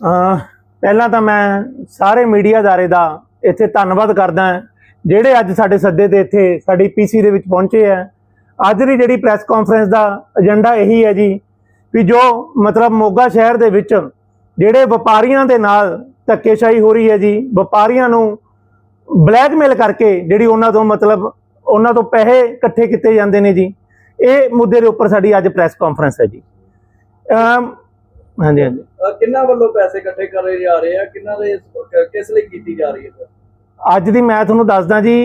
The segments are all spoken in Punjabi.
ਪਹਿਲਾਂ ਤਾਂ ਮੈਂ ਸਾਰੇ ਮੀਡੀਆ ਦਾਰੇ ਦਾ ਇੱਥੇ ਧੰਨਵਾਦ ਕਰਦਾ ਜਿਹੜੇ ਅੱਜ ਸਾਡੇ ਸੱਦੇ ਤੇ ਇੱਥੇ ਸਾਡੀ ਪੀਸੀ ਦੇ ਵਿੱਚ ਪਹੁੰਚੇ ਆ। ਅੱਜ ਦੀ ਜਿਹੜੀ ਪ੍ਰੈਸ ਕਾਨਫਰੰਸ ਦਾ ਏਜੰਡਾ ਇਹੀ ਹੈ ਜੀ ਵੀ ਜੋ ਮਤਲਬ ਮੋਗਾ ਸ਼ਹਿਰ ਦੇ ਵਿੱਚ ਜਿਹੜੇ ਵਪਾਰੀਆਂ ਦੇ ਨਾਲ ਧੱਕੇਸ਼ਾਹੀ ਹੋ ਰਹੀ ਹੈ ਜੀ, ਵਪਾਰੀਆਂ ਨੂੰ ਬਲੈਕਮੇਲ ਕਰਕੇ ਜਿਹੜੀ ਉਹਨਾਂ ਤੋਂ ਮਤਲਬ ਉਹਨਾਂ ਤੋਂ ਪੈਸੇ ਇਕੱਠੇ ਕੀਤੇ ਜਾਂਦੇ ਨੇ ਜੀ, ਇਹ ਮੁੱਦੇ ਦੇ ਉੱਪਰ ਸਾਡੀ ਅੱਜ ਪ੍ਰੈਸ ਕਾਨਫਰੰਸ ਹੈ ਜੀ। ਹਾਂਜੀ ਹਾਂਜੀ। ਅਹ ਕਿੰਨਾਂ ਵੱਲੋਂ ਪੈਸੇ ਇਕੱਠੇ ਕਰੇ ਜਾ ਰਹੇ ਆ? ਕਿੰਨਾਂ ਦੇ ਕ- ਕਿਸ ਲਈ ਕੀਤੀ ਜਾ ਰਹੀ ਹੈ ਸਰ? ਅੱਜ ਦੀ ਮੈਂ ਤੁਹਾਨੂੰ ਦੱਸਦਾ ਜੀ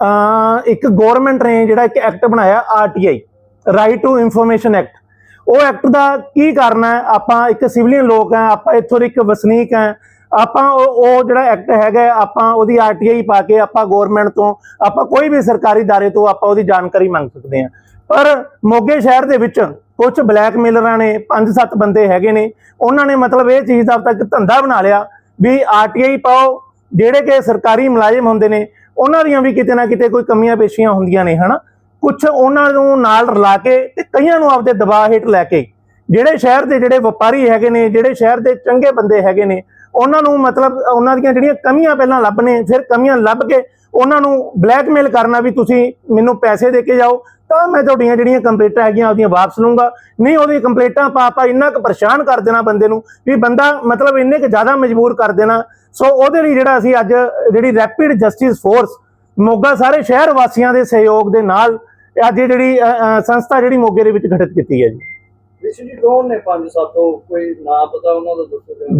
ਅਹ ਇੱਕ ਗਵਰਨਮੈਂਟ ਨੇ ਜਿਹੜਾ ਇੱਕ ਐਕਟ ਬਣਾਇਆ RTI right to information act ਉਹ ਐਕਟ ਦਾ ਕੀ ਕਰਨਾ ਹੈ? ਆਪਾਂ ਇੱਕ ਸਿਵਲੀਅਨ ਲੋਕ ਆ ਆਪਾਂ ਇੱਥੋਂ ਦੇ ਇੱਕ ਵਸਨੀਕ ਆ ਆਪਾਂ ਉਹ ਉਹ ਜਿਹੜਾ ਐਕਟ ਹੈਗਾ ਹੈ, ਆਪਾਂ ਉਹਦੀ ਆਰਟੀਆਈ ਪਾ ਕੇ ਆਪਾਂ ਗਵਰਨਮੈਂਟ ਤੋਂ ਆਪਾਂ ਕੋਈ ਵੀ ਸਰਕਾਰੀ ਦਾਰੇ ਤੋਂ ਆਪਾਂ ਉਹਦੀ ਜਾਣਕਾਰੀ ਮੰਗ ਸਕਦੇ ਆ ਪਰ ਮੋਗੇ ਸ਼ਹਿਰ ਦੇ ਵਿੱਚ ਕੁਝ ਬਲੈਕਮੇਲਰਾਂ ਨੇ, ਪੰਜ ਸੱਤ ਬੰਦੇ ਹੈਗੇ ਨੇ। ਉਹਨਾਂ ਨੇ ਮਤਲਬ ਇਹ ਚੀਜ਼ ਦਾ ਤੱਕ ਧੰਦਾ ਬਣਾ ਲਿਆ ਵੀ ਆਰਟੀਆਈ ਪਾਓ, ਜਿਹੜੇ ਕਿ ਸਰਕਾਰੀ ਮੁਲਾਜ਼ਮ ਹੁੰਦੇ ਨੇ, ਉਹਨਾਂ ਦੀਆਂ ਵੀ ਕਿਤੇ ਨਾ ਕਿਤੇ ਕੋਈ ਕਮੀਆਂ ਪੇਸ਼ੀਆਂ ਹੁੰਦੀਆਂ ਨੇ, ਹਨਾ? ਕੁਝ ਉਹਨਾਂ ਨੂੰ ਨਾਲ ਰਲਾ ਕੇ ਤੇ ਕਈਆਂ ਨੂੰ ਆਪਦੇ ਦਬਾਅ ਹੇਠ ਲੈ ਕੇ, ਜਿਹੜੇ ਸ਼ਹਿਰ ਦੇ ਜਿਹੜੇ ਵਪਾਰੀ ਹੈਗੇ ਨੇ, ਜਿਹੜੇ ਸ਼ਹਿਰ ਦੇ ਚੰਗੇ ਬੰਦੇ ਹੈਗੇ ਨੇ, ਉਹਨਾਂ ਨੂੰ ਮਤਲਬ ਉਹਨਾਂ ਦੀਆਂ ਜਿਹੜੀਆਂ ਕਮੀਆਂ ਪਹਿਲਾਂ ਲੱਭਣੇ, ਫਿਰ ਕਮੀਆਂ ਲੱਭ ਕੇ ਉਹਨਾਂ ਨੂੰ ਬਲੈਕਮੇਲ ਕਰਨਾ ਵੀ ਤੁਸੀਂ ਮੈਨੂੰ ਪੈਸੇ ਦੇ ਕੇ ਜਾਓ ਤਾਂ ਮੈਂ ਤੁਹਾਡੀਆਂ ਜਿਹੜੀਆਂ ਕੰਪਲੇਂਟਾਂ ਹੈਗੀਆਂ ਉਹਦੀਆਂ ਵਾਪਸ ਲਵਾਂਗਾ ਨਹੀਂ ਉਹਦੀ ਕੰਪਲੇਂਟਾਂ ਪਾ ਪਾ ਇੰਨਾ ਕੁ ਪਰੇਸ਼ਾਨ ਕਰ ਦੇਣਾ ਬੰਦੇ ਨੂੰ ਵੀ ਬੰਦਾ ਮਤਲਬ ਇੰਨੇ ਕੁ ਜ਼ਿਆਦਾ ਮਜਬੂਰ ਕਰ ਦੇਣਾ। ਸੋ ਉਹਦੇ ਲਈ ਜਿਹੜਾ ਅਸੀਂ ਅੱਜ ਜਿਹੜੀ ਰੈਪਿਡ ਜਸਟਿਸ ਫੋਰਸ ਮੋਗਾ ਸਾਰੇ ਸ਼ਹਿਰ ਵਾਸੀਆਂ ਦੇ ਸਹਿਯੋਗ ਦੇ ਨਾਲ ਅੱਜ ਜਿਹੜੀ ਸੰਸਥਾ ਜਿਹੜੀ ਮੋਗੇ ਦੇ ਵਿੱਚ ਗਠਿਤ ਕੀਤੀ ਹੈ ਜੀ।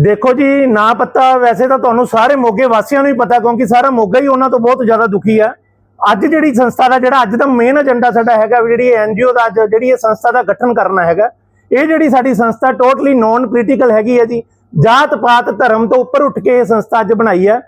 ਦੇਖੋ ਜੀ ਨਾ ਪਤਾ ਵੈਸੇ ਤਾਂ ਤੁਹਾਨੂੰ ਸਾਰੇ ਮੋਗੇ ਵਾਸੀਆਂ ਨੂੰ ਹੀ ਪਤਾ ਕਿਉਂਕਿ ਸਾਰਾ ਮੋਗਾ ਹੀ ਉਹਨਾਂ ਤੋਂ ਬਹੁਤ ਜ਼ਿਆਦਾ ਦੁਖੀ ਹੈ ਅੱਜ ਜਿਹੜੀ ਸੰਸਥਾ ਦਾ ਜਿਹੜਾ ਅੱਜ ਦਾ ਮੇਨ ਏਜੰਡਾ ਸਾਡਾ ਹੈਗਾ ਵੀ ਜਿਹੜੀ ਐਨਜੀਓ ਦਾ ਅੱਜ ਜਿਹੜੀ ਇਹ ਸੰਸਥਾ ਦਾ ਗਠਨ ਕਰਨਾ ਹੈਗਾ, ਇਹ ਜਿਹੜੀ ਸਾਡੀ ਸੰਸਥਾ ਟੋਟਲੀ ਨੌਨ ਪੋਲੀਟੀਕਲ ਹੈਗੀ ਹੈ ਜੀ, ਜਾਤ ਪਾਤ ਧਰਮ ਤੋਂ ਉੱਪਰ ਉੱਠ ਕੇ ਇਹ ਸੰਸਥਾ ਅੱਜ ਬਣਾਈ ਹੈ।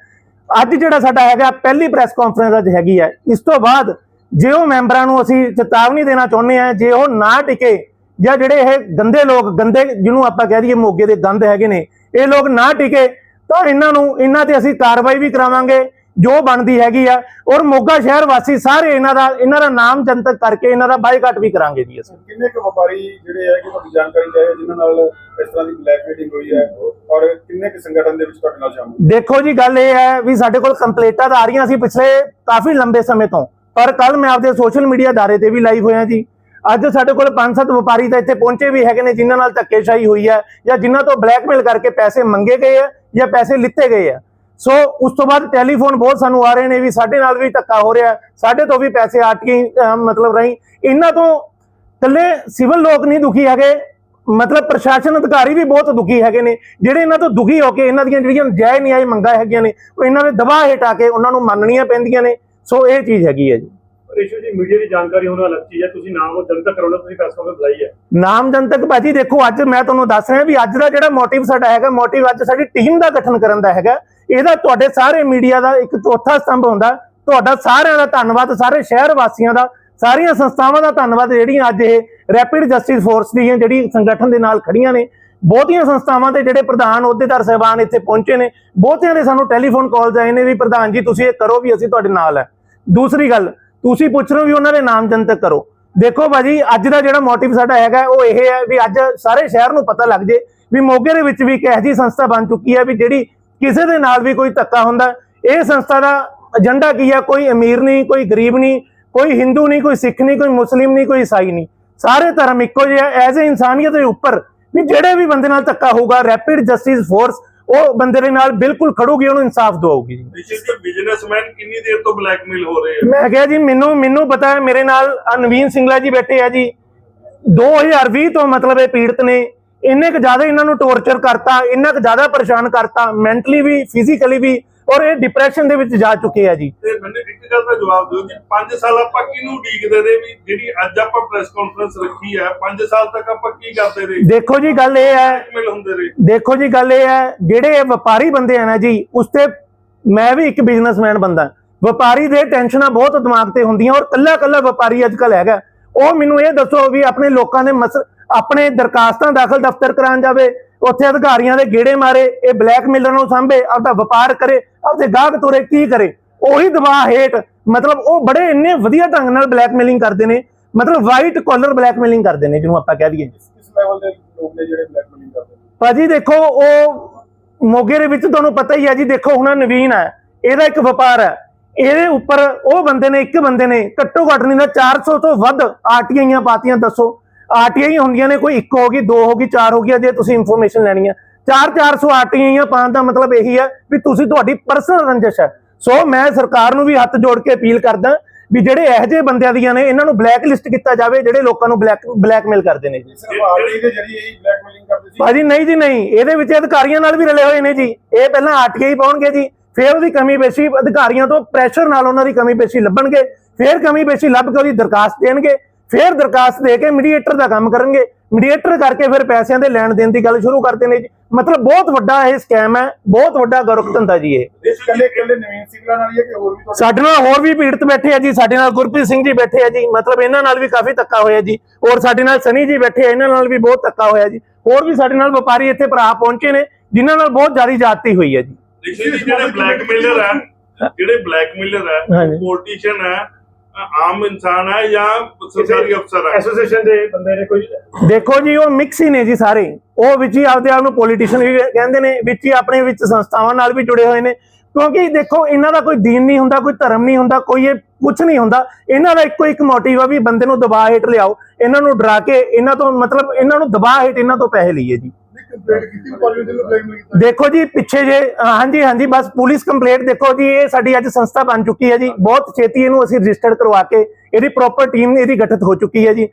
ਅੱਜ ਜਿਹੜਾ ਸਾਡਾ ਹੈਗਾ, ਪਹਿਲੀ ਪ੍ਰੈਸ ਕਾਨਫਰੰਸ ਅੱਜ ਹੈਗੀ ਹੈ। ਇਸ ਤੋਂ ਬਾਅਦ ਜੇ ਉਹ ਮੈਂਬਰਾਂ ਨੂੰ ਅਸੀਂ ਚੇਤਾਵਨੀ ਦੇਣਾ ਚਾਹੁੰਦੇ ਆ ਜੇ ਉਹ ਨਾ ਟਿਕੇ ਜਾਂ ਜਿਹੜੇ ਇਹ ਗੰਦੇ ਲੋਕ, ਗੰਦੇ ਜਿਹਨੂੰ ਆਪਾਂ ਕਹਿ ਦਈਏ ਮੋਗੇ ਦੇ ਗੰਦ ਹੈਗੇ ਨੇ, ਇਹ ਲੋਕ ਨਾ ਟਿਕੇ ਤਾਂ ਇਹਨਾਂ ਨੂੰ, ਇਹਨਾਂ ਤੇ ਅਸੀਂ ਕਾਰਵਾਈ ਵੀ ਕਰਾਵਾਂਗੇ। ਜੋ ਬਣਦੀ ਹੈਗੀ ਆ ਔਰ ਮੋਗਾ ਸ਼ਹਿਰ ਵਾਸੀ ਸਾਰੇ ਇਹਨਾਂ ਦਾ ਇਹਨਾਂ ਦਾ ਨਾਮ ਜਨਤਕ ਕਰਕੇ ਇਹਨਾਂ ਦਾ ਬਾਈਕਾਟ ਵੀ ਕਰਾਂਗੇ ਜੀ ਅਸੀਂ। ਕਿੰਨੇ ਕੁ ਵਪਾਰੀ ਜਿਹੜੇ ਹੈ ਕਿ ਤੁਹਾਡੀ ਜਾਣਕਾਰੀ ਚਾਹੀਏ ਜਿਨ੍ਹਾਂ ਨਾਲ ਇਸ ਤਰ੍ਹਾਂ ਦੀ ਬਲੈਕਮੇਲਿੰਗ ਹੋਈ ਹੈ ਔਰ ਕਿੰਨੇ ਕੁ ਸੰਗਠਨ ਦੇ ਵਿੱਚ ਤੁਹਾਡੇ ਨਾਲ ਸ਼ਾਮਲ ਦੇਖੋ ਜੀ ਗੱਲ ਇਹ ਹੈ ਵੀ ਸਾਡੇ ਕੋਲ ਕੰਪਲੇਂਟਾਂ ਤਾਂ ਆ ਰਹੀਆਂ ਸੀ ਪਿਛਲੇ ਕਾਫੀ ਲੰਬੇ ਸਮੇਂ ਤੋਂ ਪਰ ਕੱਲ ਮੈਂ ਆਪਦੇ ਸੋਸ਼ਲ ਮੀਡੀਆ ਦਾਰੇ ਤੇ ਵੀ ਲਾਈਵ ਹੋਇਆ ਜੀ। ਅੱਜ ਸਾਡੇ ਕੋਲ ਪੰਜ ਸੱਤ ਵਪਾਰੀ ਤਾਂ ਇੱਥੇ ਪਹੁੰਚੇ ਵੀ ਹੈਗੇ ਨੇ ਜਿਨ੍ਹਾਂ ਨਾਲ ਧੱਕੇਸ਼ਾਹੀ ਹੋਈ ਹੈ ਜਾਂ ਜਿਨ੍ਹਾਂ ਤੋਂ ਬਲੈਕਮੇਲ ਕਰਕੇ ਪੈਸੇ ਮੰਗੇ ਗਏ ਆ ਜਾਂ ਪੈਸੇ ਲਿੱਤੇ ਗਏ ਆ। ਸੋ ਉਸ ਤੋਂ ਬਾਅਦ ਟੈਲੀਫੋਨ ਬਹੁਤ ਸਾਨੂੰ ਆ ਰਹੇ ਨੇ ਵੀ ਸਾਡੇ ਨਾਲ ਵੀ ਧੱਕਾ ਹੋ ਰਿਹਾ ਸਾਡੇ ਤੋਂ ਵੀ ਪੈਸੇ ਆਟਕੀ ਮਤਲਬ ਰਹੀ। ਇਹਨਾਂ ਤੋਂ ਇਕੱਲੇ ਸਿਵਲ ਲੋਕ ਨਹੀਂ ਦੁਖੀ ਹੈਗੇ। ਮਤਲਬ ਪ੍ਰਸ਼ਾਸਨ ਅਧਿਕਾਰੀ ਵੀ ਬਹੁਤ ਦੁਖੀ ਹੈਗੇ ਨੇ। ਜਿਹੜੇ ਇਹਨਾਂ ਤੋਂ ਦੁਖੀ ਹੋ ਕੇ ਇਹਨਾਂ ਦੀਆਂ ਜਿਹੜੀਆਂ ਜਾਇ ਨਿਆਇ ਮੰਗਾਂ ਹੈਗੀਆਂ ਨੇ, ਉਹ ਇਹਨਾਂ ਦੇ ਦਬਾਅ ਹੇਠ ਆ ਕੇ ਉਹਨਾਂ ਨੂੰ ਮੰਨਣੀਆਂ ਪੈਂਦੀਆਂ ਨੇ। ਸੋ ਇਹ ਚੀਜ਼ ਹੈਗੀ ਹੈ ਜੀ। ਇਸ਼ੂ ਜੀ ਮੀਡੀਆ ਦੀ ਜਾਣਕਾਰੀ ਹੋਣਾ ਅਲੱਗ ਚੀਜ਼ ਹੈ, ਤੁਸੀਂ ਨਾਮ ਜਨਤਕ ਕਰਾਉਣਾ ਤੁਸੀਂ ਪ੍ਰੈਸ ਕਾਨਫਰੰਸ ਬੁਲਾਈ ਹੈ। ਨਾਮ ਜਨਤਕ ਭਾਜੀ, ਦੇਖੋ, ਅੱਜ ਮੈਂ ਤੁਹਾਨੂੰ ਦੱਸ ਰਿਹਾ ਵੀ ਅੱਜ ਦਾ ਜਿਹੜਾ ਮੋਟਿਵ ਸਾਡਾ ਹੈਗਾ ਮੋਟਿਵ ਅੱਜ ਸਾਡੀ ਟੀਮ ਦਾ ਗਠਨ ਕਰਨ ਦਾ ਹੈਗਾ। ਇਹਦਾ ਤੁਹਾਡੇ ਸਾਰੇ ਮੀਡੀਆ ਦਾ ਇੱਕ ਚੌਥਾ ਸਤੰਭ ਹੁੰਦਾ। ਤੁਹਾਡਾ ਸਾਰਿਆਂ ਦਾ ਧੰਨਵਾਦ, ਸਾਰੇ ਸ਼ਹਿਰ ਵਾਸੀਆਂ ਦਾ, ਸਾਰੀਆਂ ਸੰਸਥਾਵਾਂ ਦਾ ਧੰਨਵਾਦ, ਜਿਹੜੀਆਂ ਅੱਜ ਇਹ ਰੈਪਿਡ ਜਸਟਿਸ ਫੋਰਸ ਦੀਆਂ ਜਿਹੜੀ ਸੰਗਠਨ ਦੇ ਨਾਲ ਖੜੀਆਂ ਨੇ। ਬਹੁਤੀਆਂ ਸੰਸਥਾਵਾਂ ਦੇ ਜਿਹੜੇ ਪ੍ਰਧਾਨ ਅਹੁਦੇਦਾਰ ਸਹਿਬਾਨ ਇੱਥੇ ਪਹੁੰਚੇ ਨੇ, ਬਹੁਤਿਆਂ ਦੇ ਸਾਨੂੰ ਟੈਲੀਫੋਨ ਕਾਲਸ ਆਏ ਨੇ ਵੀ, ਪ੍ਰਧਾਨ ਜੀ, ਤੁਸੀਂ ਇਹ ਕਰੋ ਵੀ ਅਸੀਂ ਤੁਹਾਡੇ ਨਾਲ ਹੈ। ਦੂਸਰੀ ਗੱਲ ਤੁਸੀਂ ਪੁੱਛ ਰਹੇ ਹੋ ਵੀ ਉਹਨਾਂ ਦੇ ਨਾਮ ਜਨਤਕ ਕਰੋ। ਦੇਖੋ ਭਾਜੀ, ਅੱਜ ਦਾ ਜਿਹੜਾ ਮੋਟਿਵ ਸਾਡਾ ਹੈਗਾ, ਉਹ ਇਹ ਹੈ ਵੀ ਅੱਜ ਸਾਰੇ ਸ਼ਹਿਰ ਨੂੰ ਪਤਾ ਲੱਗ ਜੇ ਵੀ ਮੋਗੇ ਦੇ ਵਿੱਚ ਵੀ ਇੱਕ ਇਹੋ ਜਿਹੀ ਸੰਸਥਾ ਬਣ ਚੁੱਕੀ ਹੈ ਵੀ ਜਿਹੜੀ ਕਿਸੇ ਦੇ ਨਾਲ ਵੀ ਕੋਈ ਧੱਕਾ ਹੁੰਦਾ। ਇਹ ਸੰਸਥਾ ਦਾ ਏਜੰਡਾ ਕੀ ਹੈ? ਕੋਈ ਅਮੀਰ ਨਹੀਂ, ਕੋਈ ਗਰੀਬ ਨਹੀਂ, ਕੋਈ ਹਿੰਦੂ ਨਹੀਂ, ਕੋਈ ਸਿੱਖ ਨਹੀਂ, ਕੋਈ ਮੁਸਲਿਮ ਨਹੀਂ, ਕੋਈ ਈਸਾਈ ਨਹੀਂ। ਸਾਰੇ ਧਰਮ ਇੱਕੋ ਜਿਹੇ ਆ, ਐਜ਼ ਏ ਇਨਸਾਨੀਅਤ ਦੇ ਉੱਪਰ ਵੀ ਜਿਹੜੇ ਵੀ ਬੰਦੇ ਨਾਲ ਧੱਕਾ ਹੋਊਗਾ ਰੈਪਿਡ ਜਸਟਿਸ ਫੋਰਸ ਉਹ ਬੰਦੇ ਦੇ ਨਾਲ ਬਿਲਕੁਲ ਖੜੂਗੀ ਉਹਨੂੰ ਇਨਸਾਫ ਦਵਾਉਗੀ ਜੀ ਨਿਸ਼ਚਿਤ ਜੀ ਬਿਜ਼ਨਸਮੈਨ ਕਿੰਨੀ ਦੇਰ ਤੋਂ ਬਲੈਕਮੇਲ ਹੋ ਰਹੇ ਆ? ਮੈਂ ਕਿਹਾ ਜੀ ਮੈਨੂੰ ਮੈਨੂੰ ਪਤਾ ਹੈ ਮੇਰੇ ਨਾਲ ਆਹ ਨਵੀਨ ਸਿੰਗਲਾ ਜੀ ਬੈਠੇ ਆ ਜੀ। 2020 ਤੋਂ ਮਤਲਬ ਇਹ ਪੀੜਤ ਨੇ। ਇੰਨੇ ਕੁ ਜ਼ਿਆਦਾ ਇਹਨਾਂ ਨੂੰ ਟੌਰਚਰ ਕਰਤਾ ਇੰਨਾ ਕੁ ਜ਼ਿਆਦਾ ਪਰੇਸ਼ਾਨ ਕਰਤਾ ਮੈਂਟਲੀ ਵੀ ਫਿਜ਼ੀਕਲੀ ਵੀ। ਔਰ ਇਹ ਡਿਪਰੈਸ਼ਨ ਦੇ ਵਿੱਚ ਜਾ ਚੁੱਕੇ ਆ ਜੀ। ਤੇ ਮੈਨੂੰ ਇੱਕ ਗੱਲ ਦਾ ਜਵਾਬ ਦਿਓ ਜੀ 5 ਸਾਲ ਆਪਾਂ ਕਿਹਨੂੰ ਉਡੀਕਦੇ ਰਹੇ ਵੀ ਜਿਹੜੀ ਅੱਜ ਆਪਾਂ ਪ੍ਰੈਸ ਕਾਨਫਰੰਸ ਰੱਖੀ ਹੈ 5 ਸਾਲ ਤੱਕ ਆਪਾਂ ਕੀ ਕਰਦੇ ਰਹੇ? ਦੇਖੋ ਜੀ ਗੱਲ ਇਹ ਹੈ ਦੇਖੋ ਜੀ ਗੱਲ ਇਹ ਹੈ ਜਿਹੜੇ ਵਪਾਰੀ ਬੰਦੇ ਆ ਨਾ ਜੀ ਉਸ ਤੇ ਮੈਂ ਵੀ ਇੱਕ ਬਿਜ਼ਨਸਮੈਨ ਬੰਦਾ। ਵਪਾਰੀ ਦੇ ਟੈਨਸ਼ਨਾਂ ਬਹੁਤ ਦਿਮਾਗ ਤੇ ਹੁੰਦੀਆਂ ਔਰ ਕੱਲਾ ਕੱਲਾ ਵਪਾਰੀ ਅੱਜਕੱਲ ਹੈਗਾ। ਉਹ ਮੈਨੂੰ ਇਹ ਦੱਸੋ ਵੀ ਆਪਣੇ ਲੋਕਾਂ ਦੇ ਮਸ ਆਪਣੇ ਦਰਖਾਸਤਾਂ ਦਾਖਲ ਦਫ਼ਤਰ ਕਰਾਉਣ ਜਾਵੇ ਉੱਥੇ ਅਧਿਕਾਰੀਆਂ ਦੇ ਗੇੜੇ ਮਾਰੇ ਇਹ ਬਲੈਕਮੇਲਰ ਨੂੰ ਸਾਂਭੇ ਆਪਦਾ ਵਪਾਰ ਕਰੇ ਆਪਦੇ ਗਾਹਕ ਤੋਰੇ ਕੀ ਕਰੇ? ਉਹੀ ਦਬਾਅ ਹੇਠ ਮਤਲਬ ਉਹ ਬੜੇ ਇੰਨੇ ਵਧੀਆ ਢੰਗ ਨਾਲ ਬਲੈਕਮੇਲਿੰਗ ਕਰਦੇ ਨੇ ਮਤਲਬ ਵਾਈਟ ਕਾਲਰ ਬਲੈਕਮੇਲਿੰਗ ਕਰਦੇ ਨੇ ਜਿਹਨੂੰ ਆਪਾਂ ਕਹਿ ਦਈਏ। ਕਿਸ ਲੈਵਲ ਦੇ ਲੋਕ ਨੇ ਜਿਹੜੇ ਬਲੈਕਮੇਲਿੰਗ ਕਰਦੇ ਭਾਜੀ ਦੇਖੋ ਉਹ ਮੋਗੇ ਦੇ ਵਿੱਚ ਤੁਹਾਨੂੰ ਪਤਾ ਹੀ ਹੈ ਜੀ ਦੇਖੋ ਹੁਣ ਨਵੀਨ ਹੈ ਇਹਦਾ ਇੱਕ ਵਪਾਰ ਹੈ ਇਹਦੇ ਉੱਪਰ ਉਹ ਬੰਦੇ ਨੇ ਇੱਕ ਬੰਦੇ ਨੇ ਘੱਟੋ ਘੱਟ ਨਹੀਂ ਤਾਂ 400 ਤੋਂ ਵੱਧ ਆਰਟੀਆਈਆਂ ਪਾਤੀਆਂ ਦੱਸੋ। ਆਰਟੀਆਈ ਹੁੰਦੀਆਂ ਨੇ ਕੋਈ ਇੱਕ ਹੋਗੀ ਦੋ ਹੋਗੀ ਚਾਰ ਹੋ ਗਈਆਂ ਜੇ ਤੁਸੀਂ ਇਨਫੋਰਮੇਸ਼ਨ ਲੈਣੀ ਹੈ 4-400 ਆਰਟੀਆਈਆਂ ਪਾਉਣ ਦਾ ਮਤਲਬ ਇਹੀ ਹੈ ਵੀ ਤੁਸੀਂ ਤੁਹਾਡੀ ਪਰਸਨਲ ਰੰਜਿਸ਼ ਹੈ ਸੋ ਮੈਂ ਸਰਕਾਰ ਨੂੰ ਵੀ ਹੱਥ ਜੋੜ ਕੇ ਅਪੀਲ ਕਰਦਾ ਵੀ ਜਿਹੜੇ ਇਹੋ ਜਿਹੇ ਬੰਦਿਆਂ ਦੀਆਂ ਨੇ ਇਹਨਾਂ ਨੂੰ ਬਲੈਕ ਲਿਸਟ ਕੀਤਾ ਜਾਵੇ ਜਿਹੜੇ ਲੋਕਾਂ ਨੂੰ ਬਲੈਕ ਬਲੈਕਮੇਲ ਕਰਦੇ ਨੇ। ਜੀ ਹੀ ਸੀ? ਭਾਜੀ ਨਹੀਂ ਜੀ ਨਹੀਂ। ਇਹਦੇ ਵਿੱਚ ਅਧਿਕਾਰੀਆਂ ਨਾਲ ਵੀ ਰਲੇ ਹੋਏ ਨੇ ਜੀ। ਇਹ ਪਹਿਲਾਂ ਆਰਟੀਆਈ ਪਾਉਣਗੇ ਜੀ ਫਿਰ ਉਹਦੀ ਕਮੀ ਪੇਸ਼ੀ ਅਧਿਕਾਰੀਆਂ ਤੋਂ ਪ੍ਰੈਸ਼ਰ ਨਾਲ ਉਹਨਾਂ ਦੀ ਕਮੀ ਪੇਸ਼ੀ ਲੱਭਣਗੇ ਫਿਰ ਕਮੀ ਪੇਸ਼ੀ ਲੱਭ ਕੇ ਉਹਦੀ ਦਰਖਾਸਤ ਦੇਣਗੇ। ਫਿਰ ਦਰਖਾਸਤ ਦੇ ਕੇ ਮੀਡੀਏਟਰ ਦਾ ਕੰਮ ਕਰਨਗੇ। ਮੀਡੀਏਟਰ ਕਰਕੇ ਫਿਰ ਪੈਸਿਆਂ ਦੇ ਲੈਣ ਦੇਣ ਦੀ ਗੱਲ ਸ਼ੁਰੂ ਕਰਦੇ ਨੇ ਮਤਲਬ ਬਹੁਤ ਵੱਡਾ ਇਹ ਸਕੈਮ ਹੈ ਬਹੁਤ ਵੱਡਾ ਗਰੁੱਪ ਧੰਦਾ ਜੀ ਇਹ। ਇਸ ਕੱਲੇ ਕੱਲੇ ਨਵੀਨ ਸਿੰਘਲਾ ਨਾਲ ਹੀ ਹੈ ਕਿ ਹੋਰ ਵੀ ਤੁਹਾਡੇ ਸਾਡੇ ਨਾਲ ਹੋਰ ਵੀ ਪੀੜਤ ਬੈਠੇ ਆ ਜੀ ਸਾਡੇ ਨਾਲ ਗੁਰਪ੍ਰੀਤ ਸਿੰਘ ਜੀ ਬੈਠੇ ਆ ਜੀ। ਮਤਲਬ ਇਹਨਾਂ ਨਾਲ ਵੀ ਕਾਫੀ ਧੱਕਾ ਹੋਇਆ ਜੀ। ਔਰ ਸਾਡੇ ਨਾਲ ਸਨੀ ਜੀ ਬੈਠੇ ਆ ਇਹਨਾਂ ਨਾਲ ਵੀ ਬਹੁਤ ਧੱਕਾ ਹੋਇਆ ਜੀ। ਹੋਰ ਵੀ ਸਾਡੇ ਨਾਲ ਵਪਾਰੀ ਇੱਥੇ ਭਰਾ ਪਹੁੰਚੇ ਨੇ ਜਿਨ੍ਹਾਂ ਨਾਲ ਬਹੁਤ ਜ਼ਿਆਦਾ ਜਾਤੀ ਹੋਈ ਹੈ ਜੀ। ਜਿਹੜੇ ਬਲੈਕਮੇਲਰ ਹੈ ਜਿਹੜੇ ਬਲੈਕਮੇਲਰ ਹੈ ਹਾਂਜੀ। ਪੋਲੀਟੀਸ਼ੀਅਨ ਹੈ ਅ, ਆਮ ਇਨਸਾਨ ਹੈ ਜਾਂ ਸਰਕਾਰੀ ਅਫਸਰ ਹੈ? ਐਸੋਸੀਏਸ਼ਨ ਦੇ ਬੰਦੇ ਨੇ ਕੋਈ? ਦੇਖੋ ਜੀ ਉਹ ਮਿਕਸ ਹੀ ਨੇ ਜੀ ਸਾਰੇ। ਉਹ ਵਿੱਚ ਹੀ ਆਪਦੇ ਆਪ ਨੂੰ ਪੋਲੀਟੀਸ਼ੀਅਨ ਵੀ ਕਹਿੰਦੇ ਨੇ ਵਿੱਚ ਹੀ ਆਪਣੇ ਵਿੱਚ ਸੰਸਥਾਵਾਂ ਨਾਲ ਵੀ ਜੁੜੇ ਹੋਏ ਨੇ। ਕਿਉਂਕਿ ਦੇਖੋ ਇਹਨਾਂ ਦਾ ਕੋਈ ਦੀਨ ਨਹੀਂ ਹੁੰਦਾ ਕੋਈ ਧਰਮ ਨਹੀਂ ਹੁੰਦਾ ਕੋਈ ਇਹ ਕੁਝ ਨਹੀਂ ਹੁੰਦਾ। ਇਹਨਾਂ ਦਾ ਇੱਕੋ ਇੱਕ ਮੋਟਿਵ ਆ ਵੀ ਬੰਦੇ ਨੂੰ ਦਬਾਅ ਹੇਠ ਲਿਆਓ ਇਹਨਾਂ ਨੂੰ ਡਰਾ ਕੇ ਇਹਨਾਂ ਤੋਂ ਮਤਲਬ ਇਹਨਾਂ ਨੂੰ ਦਬਾਅ ਹੇਠ ਇਹਨਾਂ ਤੋਂ ਪੈਸੇ ਲਈਏ ਜੀ। ਕੰਪਲੀਟ ਕੀਤੀ ਪੋਲੀਟੀਕਲ ਨੂੰ ਬਲੈਕਮੇਲ ਕੀਤਾ। ਦੇਖੋ ਜੀ ਪਿੱਛੇ ਜੇ ਹਾਂਜੀ ਹਾਂਜੀ ਬਸ ਪੁਲਿਸ ਕੰਪਲੇਂਟ ਦੇਖੋ ਜੀ ਇਹ ਸਾਡੀ ਅੱਜ ਸੰਸਥਾ ਬਣ ਚੁੱਕੀ ਹੈ ਜੀ। ਬਹੁਤ ਛੇਤੀ ਇਹਨੂੰ ਅਸੀਂ ਰਜਿਸਟਰਡ ਕਰਵਾ ਕੇ ਇਹਦੀ ਪ੍ਰੋਪਰ ਟੀਮ ਇਹਦੀ ਗਠਿਤ ਹੋ ਚੁੱਕੀ ਹੈ ਜੀ।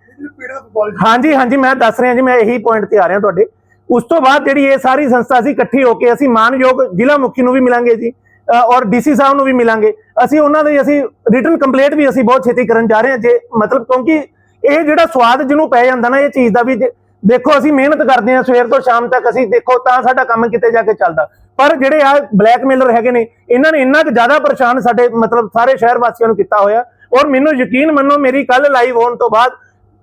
ਹਾਂਜੀ ਹਾਂਜੀ ਮੈਂ ਦੱਸ ਰਿਹਾ ਜੀ ਮੈਂ ਇਹੀ ਪੁਆਇੰਟ ਤੇ ਆ ਰਿਹਾ ਤੁਹਾਡੇ। ਉਸ ਤੋਂ ਬਾਅਦ ਜਿਹੜੀ ਇਹ ਸਾਰੀ ਸੰਸਥਾ ਅਸੀਂ ਇਕੱਠੀ ਹੋ ਕੇ ਅਸੀਂ ਮਾਨਯੋਗ ਜ਼ਿਲ੍ਹਾ ਮੁਖੀ ਨੂੰ ਵੀ ਮਿਲਾਂਗੇ ਜੀ ਔਰ ਡੀਸੀ ਸਾਹਿਬ ਨੂੰ ਵੀ ਮਿਲਾਂਗੇ। ਅਸੀਂ ਉਹਨਾਂ ਦੇ ਅਸੀਂ ਰਿਟਨ ਕੰਪਲੇਂਟ ਵੀ ਅਸੀਂ ਬਹੁਤ ਛੇਤੀ ਕਰਨ ਜਾ ਰਹੇ ਹਾਂ ਜੇ ਮਤਲਬ ਕਿਉਂਕਿ ਇਹ ਜਿਹੜਾ ਸਵਾਦ ਜਿਹਨੂੰ ਪੈ ਜਾਂਦਾ ਨਾ ਇਹ ਚੀਜ਼ ਦਾ ਵੀ ਜੇ- ਦੇਖੋ, ਅਸੀਂ ਮਿਹਨਤ ਕਰਦੇ ਹਾਂ, ਸਵੇਰ ਤੋਂ ਸ਼ਾਮ ਤੱਕ ਅਸੀਂ ਦੇਖੋ, ਤਾਂ ਸਾਡਾ ਕੰਮ ਕਿਤੇ ਜਾ ਕੇ ਚੱਲਦਾ। ਪਰ ਜਿਹੜੇ ਆ ਬਲੈਕਮੇਲਰ ਹੈਗੇ ਨੇ, ਇਹਨਾਂ ਨੇ ਇੰਨਾ ਕੁ ਜ਼ਿਆਦਾ ਪਰੇਸ਼ਾਨ ਸਾਡੇ, ਮਤਲਬ ਸਾਰੇ ਸ਼ਹਿਰ ਵਾਸੀਆਂ ਨੂੰ ਕੀਤਾ ਹੋਇਆ। ਔਰ ਮੈਨੂੰ ਯਕੀਨ ਮੰਨੋ, ਮੇਰੀ ਕੱਲ ਲਾਈਵ ਹੋਣ ਤੋਂ ਬਾਅਦ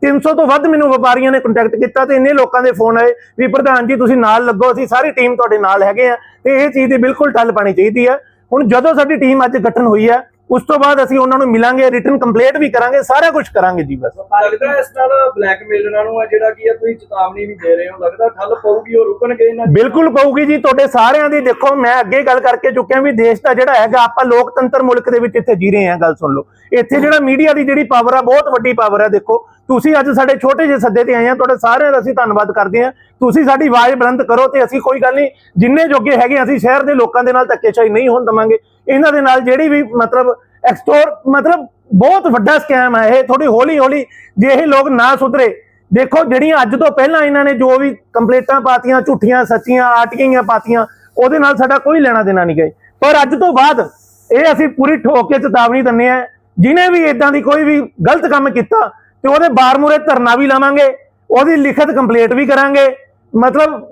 300 ਤੋਂ ਵੱਧ ਮੈਨੂੰ ਵਪਾਰੀਆਂ ਨੇ ਕੰਟੈਕਟ ਕੀਤਾ ਤੇ ਇੰਨੇ ਲੋਕਾਂ ਦੇ ਫੋਨ ਆਏ ਵੀ, ਪ੍ਰਧਾਨ ਜੀ, ਤੁਸੀਂ ਨਾਲ ਲੱਗੋ, ਅਸੀਂ ਸਾਰੀ ਟੀਮ ਤੁਹਾਡੇ ਨਾਲ ਹੈਗੇ ਆ ਤੇ ਇਹ ਚੀਜ਼ ਦੀ ਬਿਲਕੁਲ ਠੱਲ ਪਾਣੀ ਚਾਹੀਦੀ ਹੈ ਹੁਣ ਜਦੋਂ ਸਾਡੀ ਟੀਮ ਅੱਜ ਗਠਨ ਹੋਈ ਹੈ ਉਸ ਤੋਂ ਬਾਅਦ ਅਸੀਂ ਉਹਨਾਂ ਨੂੰ ਮਿਲਾਂਗੇ ਰਿਟਨ ਕੰਪਲੇਂਟ ਵੀ ਕਰਾਂਗੇ ਸਾਰਾ ਕੁਝ ਕਰਾਂਗੇ ਜੀ ਬਸ। ਲੱਗਦਾ ਇਸ ਨਾਲ ਬਲੈਕਮੇਲਰਾਂ ਨੂੰ ਆ ਜਿਹੜਾ ਕੀ ਆ ਤੁਸੀਂ ਚੇਤਾਵਨੀ ਵੀ ਦੇ ਰਹੇ ਹੋ। ਲੱਗਦਾ ਠੱਲ ਪਊਗੀ ਉਹ ਰੁਕਣਗੇ ਇਹਨਾਂ? ਬਿਲਕੁਲ ਪਊਗੀ ਜੀ ਤੁਹਾਡੇ ਸਾਰਿਆਂ ਦੀ ਦੇਖੋ ਮੈਂ ਅੱਗੇ ਗੱਲ ਕਰਕੇ ਚੁੱਕਿਆ ਵੀ ਦੇਸ਼ ਦਾ ਜਿਹੜਾ ਹੈਗਾ ਆਪਾਂ ਲੋਕਤੰਤਰ ਮੁਲਕ ਦੇ ਵਿੱਚ ਇੱਥੇ ਜੀ ਰਹੇ ਹਾਂ ਗੱਲ ਸੁਣ ਲਓ। ਇੱਥੇ ਜਿਹੜਾ ਮੀਡੀਆ ਦੀ ਜਿਹੜੀ ਪਾਵਰ ਆ ਬਹੁਤ ਵੱਡੀ ਪਾਵਰ ਆ ਦੇਖੋ। ਤੁਸੀਂ ਅੱਜ ਸਾਡੇ ਛੋਟੇ ਜਿਹੇ ਸੱਦੇ ਤੇ ਆਏ ਆ, ਤੁਹਾਡੇ ਸਾਰਿਆਂ ਦਾ ਅਸੀਂ ਧੰਨਵਾਦ ਕਰਦੇ ਹਾਂ ਤੁਸੀਂ ਸਾਡੀ ਆਵਾਜ਼ ਬੁਲੰਦ ਕਰੋ ਤੇ ਅਸੀਂ ਕੋਈ ਗੱਲ ਨਹੀਂ, ਜਿੰਨੇ ਜੋਗੇ ਹੈਗੇ ਅਸੀਂ ਸ਼ਹਿਰ ਦੇ ਲੋਕਾਂ ਦੇ ਨਾਲ ਧੱਕੇਸ਼ਾਹੀ ਨਹੀਂ ਹੋਣ ਦਵਾਂਗੇ। ਇਹਨਾਂ ਦੇ ਨਾਲ ਜਿਹੜੀ ਵੀ ਮਤਲਬ ਐਕਸਟੋਰ ਮਤਲਬ ਬਹੁਤ ਵੱਡਾ ਸਕੈਮ ਹੈ ਇਹ ਥੋੜੀ ਹੌਲੀ ਹੌਲੀ ਜੇ ਇਹ ਲੋਕ ਨਾ ਸੁਧਰੇ। ਦੇਖੋ, ਜਿਹੜੀਆਂ ਅੱਜ ਤੋਂ ਪਹਿਲਾਂ ਇਹਨਾਂ ਨੇ ਜੋ ਵੀ ਕੰਪਲੇਂਟਾਂ ਪਾਤੀਆਂ, ਝੂਠੀਆਂ, ਸੱਚੀਆਂ, ਆਟਕੀਆਂ ਪਾਤੀਆਂ, ਉਹਦੇ ਨਾਲ ਸਾਡਾ ਕੋਈ ਲੈਣਾ ਦੇਣਾ ਨਹੀਂ ਗਏ। ਪਰ ਅੱਜ ਤੋਂ ਬਾਅਦ ਇਹ ਅਸੀਂ ਪੂਰੀ ਠੋਕ ਕੇ ਚੇਤਾਵਨੀ ਦਿੰਨੇ ਆ, ਜਿਨੇ ਵੀ ਇਦਾਂ ਦੀ ਕੋਈ ਵੀ ਗਲਤ ਕੰਮ ਕੀਤਾ ਤੇ ਉਹਦੇ ਬਾਰ ਮੂਰੇ ਧਰਨਾ ਵੀ ਲਾਵਾਂਗੇ ਉਹਦੀ ਲਿਖਤ ਕੰਪਲੀਟ ਵੀ ਕਰਾਂਗੇ। ਮਤਲਬ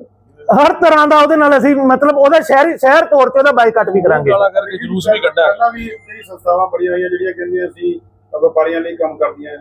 ਹਰ ਤਰ੍ਹਾਂ ਦਾ ਉਹਦੇ ਨਾਲ ਅਸੀਂ ਮਤਲਬ ਉਹਦਾ ਸ਼ਹਿਰ ਸ਼ਹਿਰ ਤੌਰ ਤੇ ਉਹਦਾ ਬਾਈਕਾਟ ਵੀ ਕਰਾਂਗੇ। ਕਾਲਾ ਕਰਕੇ ਜਲੂਸ ਵੀ ਕੱਢਿਆ। ਪਹਿਲਾਂ ਵੀ ਕਈ ਸੰਸਥਾਵਾਂ ਬੜੀਆਂ ਹੋਈਆਂ ਜਿਹੜੀਆਂ ਕਹਿੰਦੀਆਂ ਅਸੀਂ ਵਪਾਰੀਆਂ ਲਈ ਕੰਮ ਕਰਦੀਆਂ।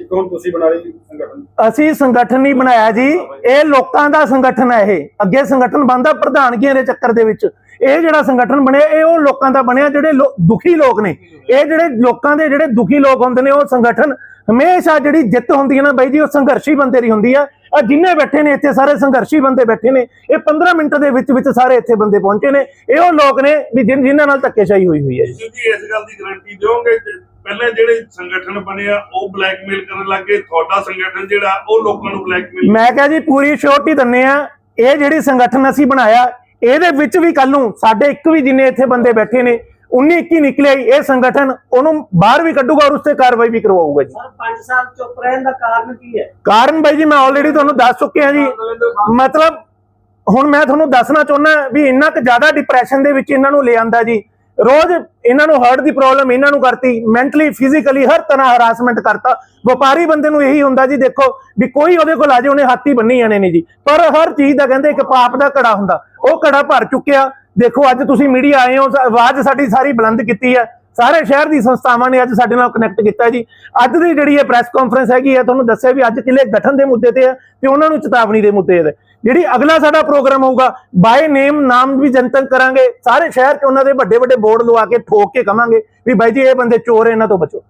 ਇੱਕ ਹੁਣ ਤੁਸੀਂ ਬਣਾ ਲਈ ਸੰਗਠਨ? ਅਸੀਂ ਸੰਗਠਨ ਨਹੀਂ ਬਣਾਇਆ ਜੀ। ਇਹ ਲੋਕਾਂ ਦਾ ਸੰਗਠਨ ਹੈ ਇਹ। ਅੱਗੇ ਸੰਗਠਨ ਬਣਦਾ ਪ੍ਰਧਾਨਗੀਆਂ ਦੇ ਚੱਕਰ ਦੇ ਵਿੱਚ? ਇਹ ਜਿਹੜਾ ਸੰਗਠਨ ਬਣਿਆ ਇਹ ਉਹ ਲੋਕਾਂ ਦਾ ਬਣਿਆ ਜਿਹੜੇ ਦੁਖੀ ਲੋਕ ਨੇ। ਇਹ ਜਿਹੜੇ ਲੋਕਾਂ ਦੇ ਜਿਹੜੇ ਦੁਖੀ ਲੋਕ ਹੁੰਦੇ ਨੇ ਉਹ ਸੰਗਠਨ ਹਮੇਸ਼ਾ ਜਿਹੜੀ ਜਿੱਤ ਹੁੰਦੀ ਹੈ ਨਾ ਬਾਈ ਜੀ ਉਹ ਸੰਘਰਸ਼ੀ ਬੰਦੇ ਦੀ ਹੁੰਦੀ ਆ। ਆ ਜਿੰਨੇ ਬੈਠੇ ਨੇ ਇੱਥੇ ਸਾਰੇ ਸੰਘਰਸ਼ੀ ਬੰਦੇ ਬੈਠੇ ਨੇ। ਇਹ 15 ਮਿੰਟ ਦੇ ਵਿੱਚ ਵਿੱਚ ਸਾਰੇ ਇੱਥੇ ਬੰਦੇ ਪਹੁੰਚੇ ਨੇ। ਇਹ ਉਹ ਲੋਕ ਨੇ ਵੀ ਜਿਨ- ਜਿਨ੍ਹਾਂ ਨਾਲ ਧੱਕੇਸ਼ਾਹੀ ਹੋਈ ਹੋਈ ਹੈ ਜੀ। ਤੁਸੀਂ ਇਸ ਗੱਲ ਦੀ ਗਾਰੰਟੀ ਦਿਓਗੇ ਪਹਿਲਾਂ ਜਿਹੜੇ ਸੰਗਠਨ ਬਣਿਆ ਉਹ ਬਲੈਕਮੇਲ ਕਰਨ ਲੱਗੇ ਤੁਹਾਡਾ ਸੰਗਠਨ ਜਿਹੜਾ ਉਹ ਲੋਕਾਂ ਨੂੰ ਬਲੈਕਮੇਲ ਮੈਂ ਕਿਹਾ ਜੀ ਪੂਰੀ ਸ਼ੋਰਟੀ ਦਿੰਨੇ ਆ ਇਹ ਜਿਹੜੀ ਸੰਗਠਨ ਅਸੀਂ ਬਣਾਇਆ ਇਹਦੇ ਵਿੱਚ ਵੀ ਕੱਲ ਨੂੰ ਸਾਡੇ ਇੱਕ ਵੀ ਜਿੰਨੇ ਇੱਥੇ ਬੰਦੇ ਬੈਠੇ ਨੇ 19 21 ਨਿਕਲੇ ਇਹ ਸੰਗਠਨ ਉਹਨੂੰ ਬਾਹਰ ਵੀ ਕੱਢੂਗਾ ਔਰ ਉਸ ਤੇ ਕਾਰਵਾਈ ਵੀ ਕਰਵਾਊਗਾ ਜੀ। ਸਰ 5 ਸਾਲ ਚੁੱਪ ਰਹਿਣ ਦਾ ਕਾਰਨ ਕੀ ਹੈ? ਕਾਰਨ ਬਾਈ ਜੀ ਮੈਂ ਆਲਰੇਡੀ ਤੁਹਾਨੂੰ ਦੱਸ ਚੁੱਕਿਆ ਜੀ। ਮਤਲਬ ਹੁਣ ਮੈਂ ਤੁਹਾਨੂੰ ਦੱਸਣਾ ਚਾਹੁੰਦਾ ਵੀ ਇੰਨਾ ਕੁ ਜ਼ਿਆਦਾ ਡਿਪਰੈਸ਼ਨ ਦੇ ਵਿੱਚ ਇਹਨਾਂ ਨੂੰ ਲੈ ਆਂਦਾ ਜੀ। ਰੋਜ਼ ਇਹਨਾਂ ਨੂੰ ਹਾਰਟ ਦੀ ਪ੍ਰੋਬਲਮ ਇਹਨਾਂ ਨੂੰ ਕਰਤੀ ਮੈਂਟਲੀ ਫਿਜ਼ੀਕਲੀ ਹਰ ਤਰ੍ਹਾਂ ਹਰਾਸਮੈਂਟ ਕਰਤਾ। ਵਪਾਰੀ ਬੰਦੇ ਨੂੰ ਇਹੀ ਹੁੰਦਾ ਜੀ ਦੇਖੋ ਵੀ ਕੋਈ ਉਹਦੇ ਕੋਲ ਆ ਜਾਏ ਉਹਨੇ ਹੱਥੀ ਬੰਨੀ ਜਾਣੇ ਨੇ ਜੀ। ਪਰ ਹਰ ਚੀਜ਼ ਦਾ ਕਹਿੰਦੇ ਇੱਕ ਪਾਪ ਦਾ ਘੜਾ ਹੁੰਦਾ। ਉਹ ਘੜਾ ਭਰ ਚੁੱਕਿਆ। ਦੇਖੋ ਅੱਜ ਤੁਸੀਂ ਮੀਡੀਆ ਆਏ ਹੋ ਆਵਾਜ਼ ਸਾਡੀ ਸਾਰੀ ਬੁਲੰਦ ਕੀਤੀ ਹੈ। ਸਾਰੇ ਸ਼ਹਿਰ ਦੀ ਸੰਸਥਾਵਾਂ ਨੇ ਅੱਜ ਸਾਡੇ ਨਾਲ ਕਨੈਕਟ ਕੀਤਾ ਜੀ। ਅੱਜ ਦੀ ਜਿਹੜੀ ਇਹ ਪ੍ਰੈਸ ਕਾਨਫਰੰਸ ਹੈਗੀ ਹੈ ਤੁਹਾਨੂੰ ਦੱਸਿਆ ਵੀ ਅੱਜ ਕਿਲੇ ਗਠਨ ਦੇ ਮੁੱਦੇ ਤੇ ਹੈ ਤੇ ਉਹਨਾਂ ਨੂੰ ਚੇਤਾਵਨੀ ਦੇ ਮੁੱਦੇ ਤੇ। ਜਿਹੜੀ ਅਗਲਾ ਸਾਡਾ ਪ੍ਰੋਗਰਾਮ ਹੋਊਗਾ ਬਾਏ ਨੇਮ ਨਾਮ ਵੀ ਜਨਤਕ ਕਰਾਂਗੇ। ਸਾਰੇ ਸ਼ਹਿਰ 'ਚ ਉਹਨਾਂ ਦੇ ਵੱਡੇ ਵੱਡੇ ਬੋਰਡ ਲਵਾ ਕੇ ਠੋਕ ਕੇ ਕਵਾਂਗੇ ਵੀ ਬਾਈ ਜੀ ਇਹ ਬੰਦੇ ਚੋਰ ਹੈ, ਇਹਨਾਂ ਤੋਂ ਬਚੋ।